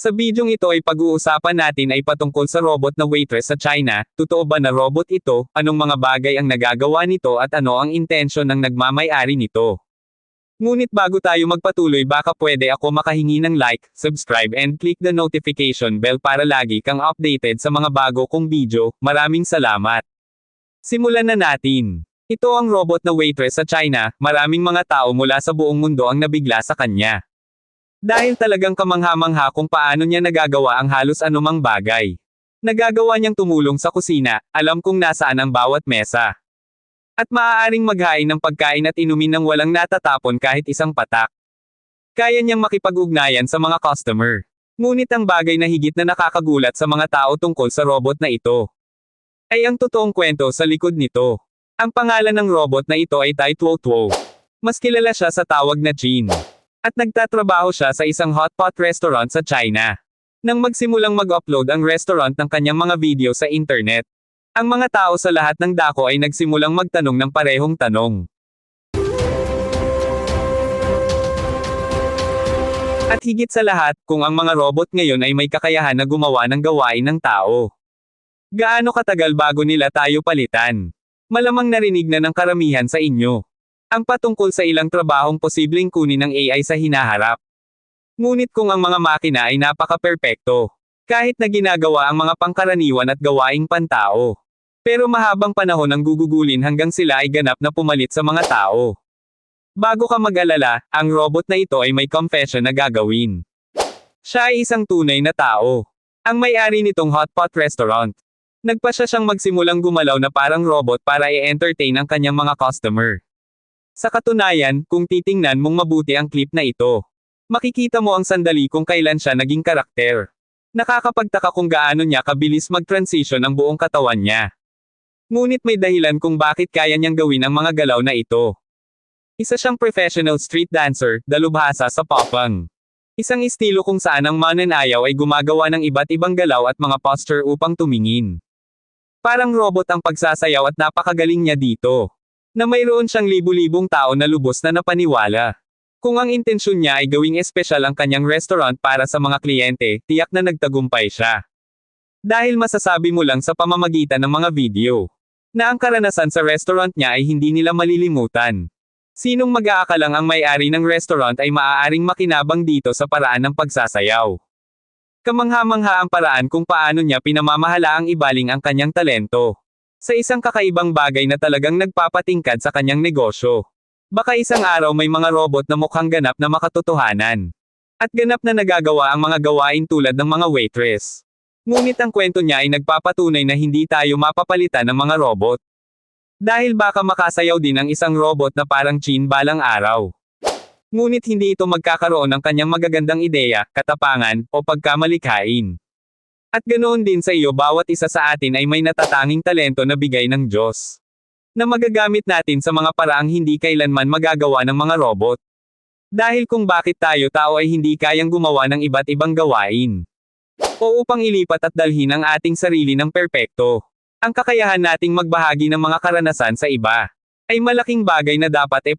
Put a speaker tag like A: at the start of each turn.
A: Sa bidyong ito ay pag-uusapan natin ay patungkol sa robot na waitress sa China, totoo ba na robot ito, anong mga bagay ang nagagawa nito at ano ang intensyon ng nagmamay-ari nito. Ngunit bago tayo magpatuloy baka pwede ako makahingi ng like, subscribe and click the notification bell para lagi kang updated sa mga bago kong video, maraming salamat. Simulan na natin. Ito ang robot na waitress sa China, maraming mga tao mula sa buong mundo ang nabigla sa kanya. Dahil talagang kamangha-mangha kung paano niya nagagawa ang halos anumang bagay. Nagagawa niyang tumulong sa kusina, alam kung nasaan ang bawat mesa. At maaaring maghain ng pagkain at inumin ng walang natatapon kahit isang patak. Kaya niyang makipag-ugnayan sa mga customer. Ngunit ang bagay na higit na nakakagulat sa mga tao tungkol sa robot na ito. Ay ang totoong kwento sa likod nito. Ang pangalan ng robot na ito ay Tai Tuo Tuo. Mas kilala siya sa tawag na Chin. At nagtatrabaho siya sa isang hotpot restaurant sa China. Nang magsimulang mag-upload ang restaurant ng kanyang mga video sa internet, ang mga tao sa lahat ng dako ay nagsimulang magtanong ng parehong tanong. At higit sa lahat, kung ang mga robot ngayon ay may kakayahan na gumawa ng gawain ng tao. Gaano katagal bago nila tayo palitan? Malamang narinig na ng karamihan sa inyo. Ang patungkol sa ilang trabahong posibleng kunin ng AI sa hinaharap. Ngunit kung ang mga makina ay napaka-perpekto, kahit na ginagawa ang mga pangkaraniwan at gawaing pantao. Pero mahabang panahon ang gugugulin hanggang sila ay ganap na pumalit sa mga tao. Bago ka mag-alala, ang robot na ito ay may confession na gagawin. Siya ay isang tunay na tao. Ang may-ari nitong hotpot restaurant. Nagpa siya siyang magsimulang gumalaw na parang robot para i-entertain ang kanyang mga customer. Sa katunayan, kung titingnan mong mabuti ang clip na ito, makikita mo ang sandali kung kailan siya naging karakter. Nakakapagtaka kung gaano niya kabilis mag-transition ang buong katawan niya. Ngunit may dahilan kung bakit kaya niyang gawin ang mga galaw na ito. Isa siyang professional street dancer, dalubhasa sa popang. Isang estilo kung saan ang mananayaw ay gumagawa ng iba't ibang galaw at mga posture upang tumingin. Parang robot ang pagsasayaw at napakagaling niya dito. Na mayroon siyang libu-libong tao na lubos na napaniwala. Kung ang intensyon niya ay gawing espesyal ang kanyang restaurant para sa mga kliyente, tiyak na nagtagumpay siya. Dahil masasabi mo lang sa pamamagitan ng mga video, na ang karanasan sa restaurant niya ay hindi nila malilimutan. Sinong mag-aakalang ang may-ari ng restaurant ay maaaring makinabang dito sa paraan ng pagsasayaw. Kamangha-mangha ang paraan kung paano niya pinamamahala ang ibaling ang kanyang talento. Sa isang kakaibang bagay na talagang nagpapatingkad sa kanyang negosyo. Baka isang araw may mga robot na mukhang ganap na makatotohanan. At ganap na nagagawa ang mga gawain tulad ng mga waitress. Ngunit ang kwento niya ay nagpapatunay na hindi tayo mapapalitan ng mga robot. Dahil baka makasayaw din ang isang robot na parang chin balang araw. Ngunit hindi ito magkakaroon ng kanyang magagandang ideya, katapangan, o pagkamalikhain. At ganoon din sa iyo bawat isa sa atin ay may natatanging talento na bigay ng Diyos. Na magagamit natin sa mga paraang hindi kailanman magagawa ng mga robot. Dahil kung bakit tayo tao ay hindi kayang gumawa ng iba't ibang gawain. O upang ilipat at dalhin ang ating sarili ng perpekto. Ang kakayahan nating magbahagi ng mga karanasan sa iba. Ay malaking bagay na dapat e.